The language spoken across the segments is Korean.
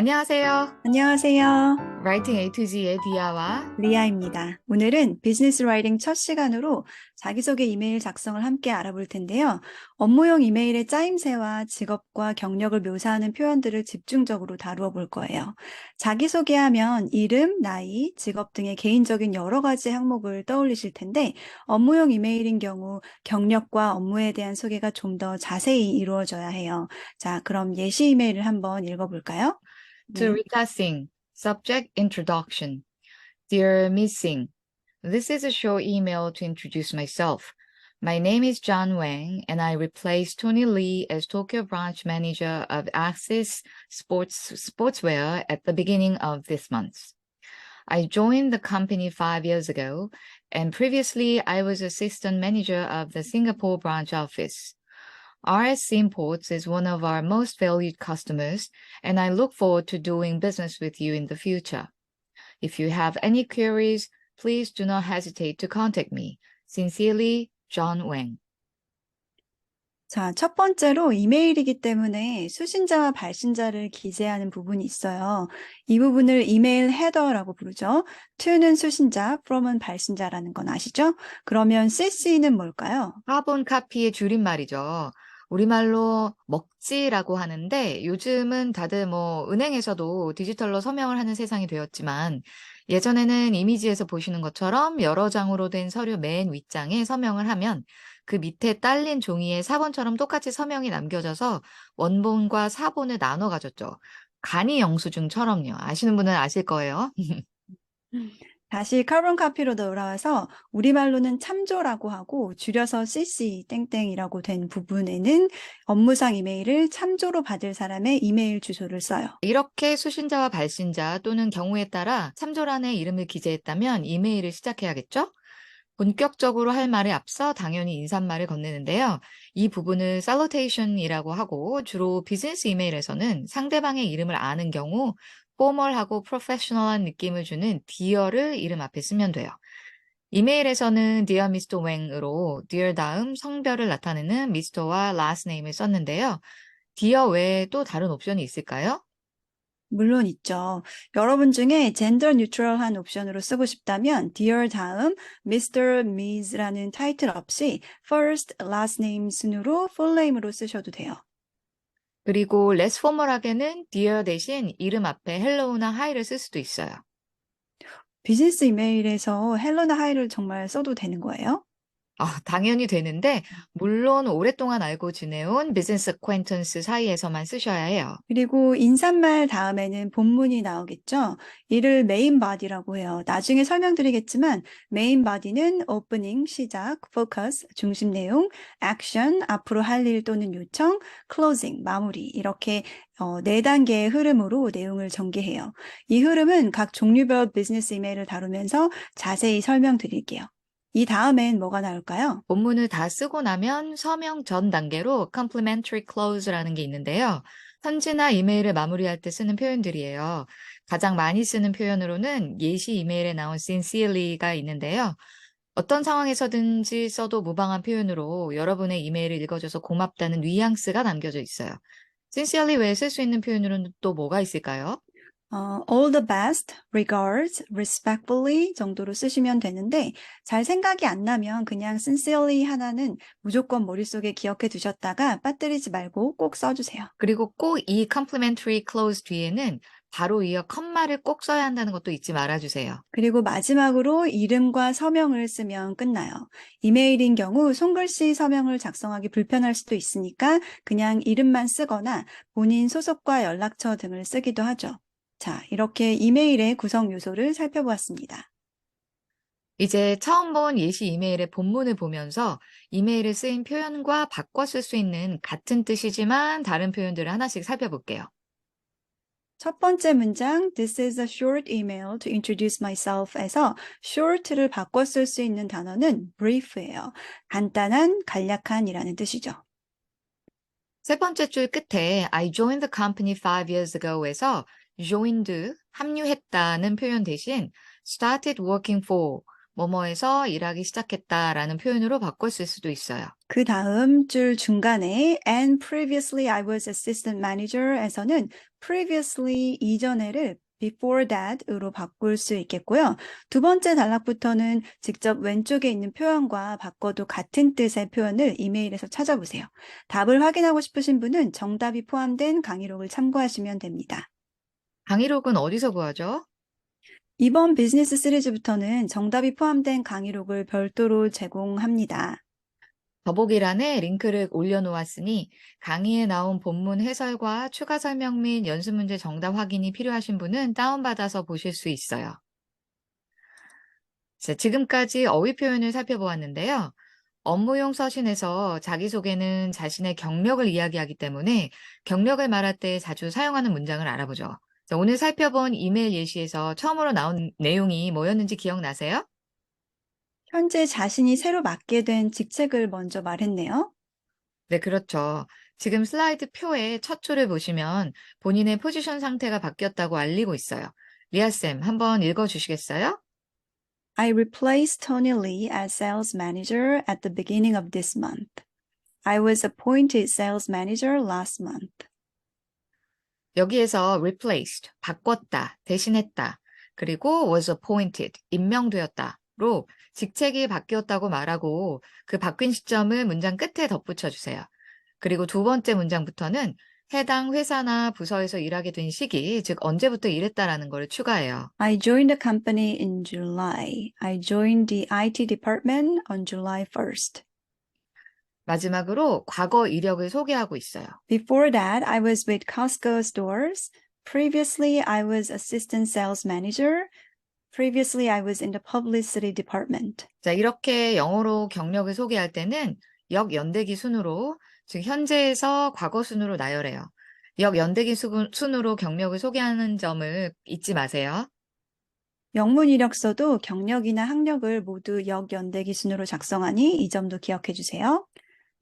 안녕하세요. 안녕하세요. Writing A to Z의 디아와 리아입니다. 오늘은 비즈니스 라이팅 첫 시간으로 자기소개 이메일 작성을 함께 알아볼 텐데요. 업무용 이메일의 짜임새와 직업과 경력을 묘사하는 표현들을 집중적으로 다루어 볼 거예요. 자기소개하면 이름, 나이, 직업 등의 개인적인 여러 가지 항목을 떠올리실 텐데 업무용 이메일인 경우 경력과 업무에 대한 소개가 좀 더 자세히 이루어져야 해요. 자, 그럼 예시 이메일을 한번 읽어볼까요? To mm-hmm. 네. Rita Singh. Subject Introduction. Dear Miss Singh, this is a short email to introduce myself. My name is John Wang, and I replaced Tony Lee as Tokyo branch manager of Axis Sports Sportswear at the beginning of this month. I joined the company five years ago, and previously I was assistant manager of the Singapore branch office. RSC Imports is one of our most valued customers, and I look forward to doing business with you in the future. If you have any queries, please do not hesitate to contact me. Sincerely, John Wang. 자, 첫 번째로 이메일이기 때문에 수신자와 발신자를 기재하는 부분이 있어요. 이 부분을 이메일 헤더라고 부르죠. to는 수신자, from은 발신자라는 건 아시죠? 그러면 cc는 뭘까요? 카본 카피의 줄임말이죠. 우리말로 먹지라고 하는데 요즘은 다들 뭐 은행에서도 디지털로 서명을 하는 세상이 되었지만 예전에는 이미지에서 보시는 것처럼 여러 장으로 된 서류 맨 윗장에 서명을 하면 그 밑에 딸린 종이에 사본처럼 똑같이 서명이 남겨져서 원본과 사본을 나눠 가졌죠. 간이 영수증처럼요. 아시는 분은 아실 거예요. 다시 카본 카피로 돌아와서 우리말로는 참조라고 하고 줄여서 cc 땡땡이라고 된 부분에는 업무상 이메일을 참조로 받을 사람의 이메일 주소를 써요. 이렇게 수신자와 발신자 또는 경우에 따라 참조란에 이름을 기재했다면 이메일을 시작해야겠죠? 본격적으로 할 말에 앞서 당연히 인사말을 건네는데요. 이 부분을 salutation이라고 하고 주로 비즈니스 이메일에서는 상대방의 이름을 아는 경우 포멀하고 프로페셔널한 느낌을 주는 dear를 이름 앞에 쓰면 돼요. 이메일에서는 Dear Mr. Wang으로 Dear 다음 성별을 나타내는 Mr와 last name을 썼는데요. Dear 외에 또 다른 옵션이 있을까요? 물론 있죠. 여러분 중에 젠더 뉴트럴한 옵션으로 쓰고 싶다면 dear 다음 Mr. Ms라는 타이틀 없이 first, last name 순으로 full name으로 쓰셔도 돼요. 그리고 less formal하게는 dear 대신 이름 앞에 hello나 hi를 쓸 수도 있어요. 비즈니스 이메일에서 헬로나 하이를 정말 써도 되는 거예요? 아, 당연히 되는데 물론 오랫동안 알고 지내온 비즈니스 acquaintance 사이에서만 쓰셔야 해요. 그리고 인사말 다음에는 본문이 나오겠죠. 이를 메인 바디라고 해요. 나중에 설명드리겠지만 메인 바디는 오프닝, 시작, 포커스, 중심 내용, 액션, 앞으로 할 일 또는 요청, 클로징, 마무리 이렇게 어, 네 단계의 흐름으로 내용을 전개해요. 이 흐름은 각 종류별 비즈니스 이메일을 다루면서 자세히 설명드릴게요. 이 다음엔 뭐가 나올까요? 본문을 다 쓰고 나면 서명 전 단계로 complimentary clause라는 게 있는데요. 편지나 이메일을 마무리할 때 쓰는 표현들이에요. 가장 많이 쓰는 표현으로는 예시 이메일에 나온 sincerely가 있는데요. 어떤 상황에서든지 써도 무방한 표현으로 여러분의 이메일을 읽어줘서 고맙다는 뉘앙스가 남겨져 있어요. sincerely 외에 쓸 수 있는 표현으로는 또 뭐가 있을까요? 어, all the best, regards, respectfully 정도로 쓰시면 되는데 잘 생각이 안 나면 그냥 sincerely 하나는 무조건 머릿속에 기억해 두셨다가 빠뜨리지 말고 꼭 써주세요. 그리고 꼭 이 complimentary clause 뒤에는 바로 이어 컴마를 꼭 써야 한다는 것도 잊지 말아주세요. 그리고 마지막으로 이름과 서명을 쓰면 끝나요. 이메일인 경우 손글씨 서명을 작성하기 불편할 수도 있으니까 그냥 이름만 쓰거나 본인 소속과 연락처 등을 쓰기도 하죠. 자, 이렇게 이메일의 구성 요소를 살펴보았습니다. 이제 처음 본 예시 이메일의 본문을 보면서 이메일에 쓰인 표현과 바꿔 쓸 수 있는 같은 뜻이지만 다른 표현들을 하나씩 살펴볼게요. 첫 번째 문장 This is a short email to introduce myself에서 short를 바꿔 쓸 수 있는 단어는 brief예요. 간단한, 간략한이라는 뜻이죠. 세 번째 줄 끝에 I joined the company five years ago에서 joined, 합류했다는 표현 대신 started working for, 뭐뭐에서 일하기 시작했다라는 표현으로 쓸 수도 있어요. 그 다음 줄 중간에 and previously I was assistant manager에서는 previously 이전에를 before that으로 바꿀 수 있겠고요. 두 번째 단락부터는 직접 왼쪽에 있는 표현과 바꿔도 같은 뜻의 표현을 이메일에서 찾아보세요. 답을 확인하고 싶으신 분은 정답이 포함된 강의록을 참고하시면 됩니다. 강의록은 어디서 구하죠? 이번 비즈니스 시리즈부터는 정답이 포함된 강의록을 별도로 제공합니다. 더보기란에 링크를 올려놓았으니 강의에 나온 본문 해설과 추가 설명 및 연습 문제 정답 확인이 필요하신 분은 다운받아서 보실 수 있어요. 자, 지금까지 어휘 표현을 살펴보았는데요. 업무용 서신에서 자기소개는 자신의 경력을 이야기하기 때문에 경력을 말할 때 자주 사용하는 문장을 알아보죠. 자, 오늘 살펴본 이메일 예시에서 처음으로 나온 내용이 뭐였는지 기억나세요? 현재 자신이 새로 맡게 된 직책을 먼저 말했네요. 네, 그렇죠. 지금 슬라이드 표의 첫 줄을 보시면 본인의 포지션 상태가 바뀌었다고 알리고 있어요. 리아쌤, 한번 읽어주시겠어요? I replaced Tony Lee as sales manager at the beginning of this month. I was appointed sales manager last month. 여기에서 replaced, 바꿨다, 대신했다, 그리고 was appointed, 임명되었다로 직책이 바뀌었다고 말하고 그 바뀐 시점을 문장 끝에 덧붙여 주세요. 그리고 두 번째 문장부터는 해당 회사나 부서에서 일하게 된 시기, 즉 언제부터 일했다라는 걸 추가해요. I joined the company in July. I joined the IT department on July 1st. 마지막으로 과거 이력을 소개하고 있어요. Before that, I was with Costco stores. Previously, I was assistant sales manager. Previously, I was in the publicity department. 자, 이렇게 영어로 경력을 소개할 때는 역연대기 순으로, 즉 현재에서 과거 순으로 나열해요. 역연대기 수- 순으로 경력을 소개하는 점을 잊지 마세요. 영문 이력서도 경력이나 학력을 모두 역연대기 순으로 작성하니 이 점도 기억해 주세요.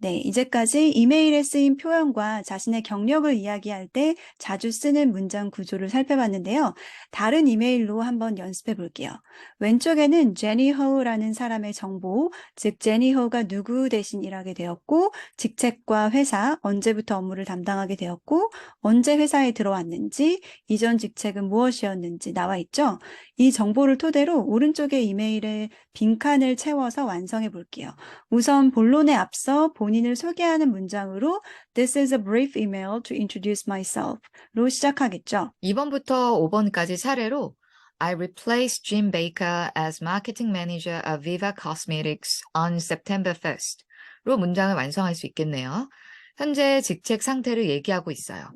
네, 이제까지 이메일에 쓰인 표현과 자신의 경력을 이야기할 때 자주 쓰는 문장 구조를 살펴봤는데요. 다른 이메일로 한번 연습해 볼게요. 왼쪽에는 제니 허우라는 사람의 정보, 즉 제니 허우가 누구 대신 일하게 되었고, 직책과 회사, 언제부터 업무를 담당하게 되었고, 언제 회사에 들어왔는지, 이전 직책은 무엇이었는지 나와 있죠. 이 정보를 토대로 오른쪽의 이메일에 빈칸을 채워서 완성해 볼게요. 우선 본론에 앞서 본인을 소개하는 문장으로 This is a brief email to introduce myself로 시작하겠죠. 2번부터 5번까지 차례로 I replaced Jim Baker as marketing manager of Viva Cosmetics on September 1st로 문장을 완성할 수 있겠네요. 현재 직책 상태를 얘기하고 있어요.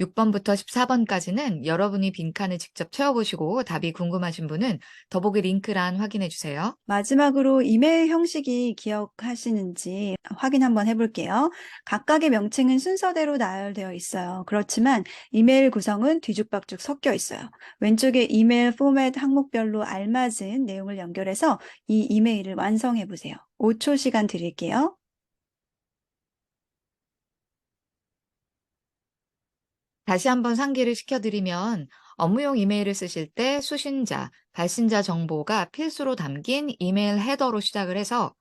6번부터 14번까지는 여러분이 빈칸을 직접 채워보시고 답이 궁금하신 분은 더보기 링크란 확인해 주세요. 마지막으로 이메일 형식이 기억하시는지 확인 한번 해볼게요. 각각의 명칭은 순서대로 나열되어 있어요. 그렇지만 이메일 구성은 뒤죽박죽 섞여 있어요. 왼쪽에 이메일 포맷 항목별로 알맞은 내용을 연결해서 이 이메일을 완성해 보세요. 5초 시간 드릴게요. 다시 한번 상기를 시켜드리면 업무용 이메일을 쓰실 때 수신자, 발신자 정보가 필수로 담긴 이메일 헤더로 시작을 해서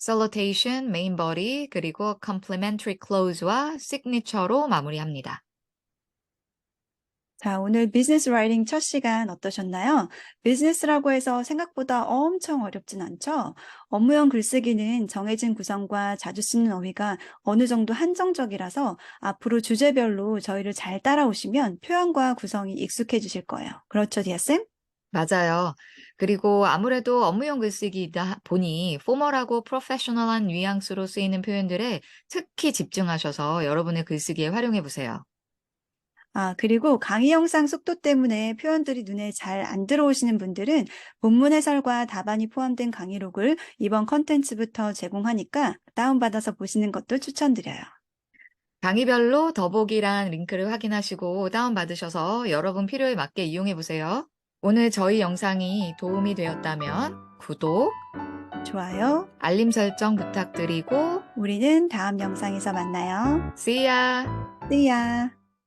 salutation, main body, 그리고 complimentary close와 signature로 마무리합니다. 자, 오늘 비즈니스 라이팅 첫 시간 어떠셨나요? 비즈니스라고 해서 생각보다 엄청 어렵진 않죠? 업무용 글쓰기는 정해진 구성과 자주 쓰는 어휘가 어느 정도 한정적이라서 앞으로 주제별로 저희를 잘 따라오시면 표현과 구성이 익숙해지실 거예요. 그렇죠, 디아쌤? 맞아요. 그리고 아무래도 업무용 글쓰기이다 보니 포멀하고 프로페셔널한 뉘앙스로 쓰이는 표현들에 특히 집중하셔서 여러분의 글쓰기에 활용해 보세요. 아, 그리고 강의 영상 속도 때문에 표현들이 눈에 잘 안 들어오시는 분들은 본문 해설과 답안이 포함된 강의록을 이번 컨텐츠부터 제공하니까 다운받아서 보시는 것도 추천드려요. 강의별로 더보기란 링크를 확인하시고 다운받으셔서 여러분 필요에 맞게 이용해 보세요. 오늘 저희 영상이 도움이 되었다면 구독, 좋아요. 알림 설정 부탁드리고 우리는 다음 영상에서 만나요. See ya! See ya!